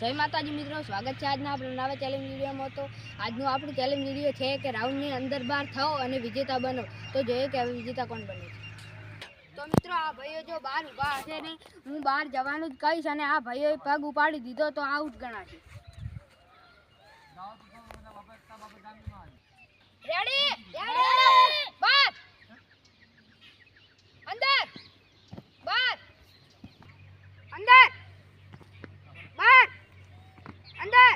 જય માતાજી મિત્રો, સ્વાગત છે આજના આપણા નવા ચેલેન્જ વિડીયોમાં. તો આજનું આપણું ચેલેન્જ વીડિયો છે કે રાઉન્ડની અંદર બહાર થાઓ અને વિજેતા બનો. તો જોઈએ કે હવે વિજેતા કોણ બને છે. તો મિત્રો, આ ભાઈઓ જો બહાર ઊભા હશે ને, હું બહાર જવાનું જ કહીશ અને આ ભાઈઓએ પગ ઉપાડી દીધો તો આઉટ ગણાશે રેડી રેડી બસ અંદર બસ અંદર બહાર અંદર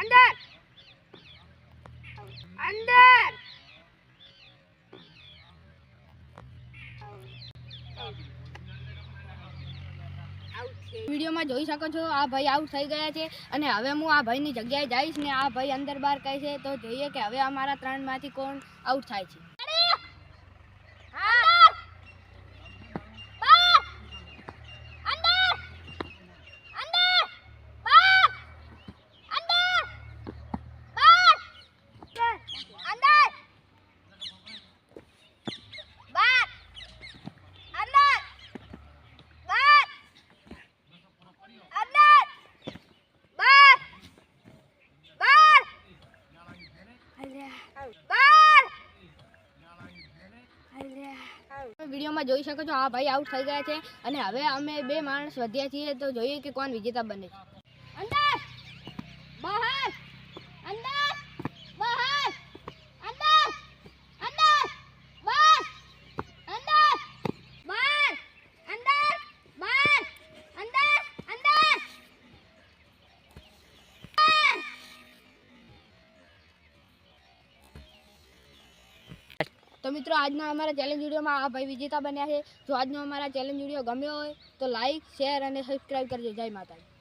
અંદર અંદર. વિડીયોમાં જોઈ શકો છો, આ ભાઈ આઉટ થઈ ગયા છે અને હવે હું આ ભાઈની જગ્યાએ જઈશ ને આ ભાઈ અંદર બહાર કહે છે, તો જોઈએ કે હવે અમારા ત્રણમાંથી કોણ આઉટ થાય છે. વિડીયોમાં જોઈ શકો છો આ ભાઈ આઉટ થઈ ગયા છે. અને હવે અમે બે માણસ વધ્યા છીએ, તો જોઈએ કે કોણ વિજેતા બને અંદર! બહાર! તો મિત્રો, આજનો અમારા ચેલેન્જ વિડીયોમાં આ ભાઈ વિજેતા બન્યા છે. જો આજનો અમારા ચેલેન્જ વીડિયો ગમ્યો હોય, તો લાઈક શેર અને સબસ્ક્રાઈબ કરજો. જય માતાજી.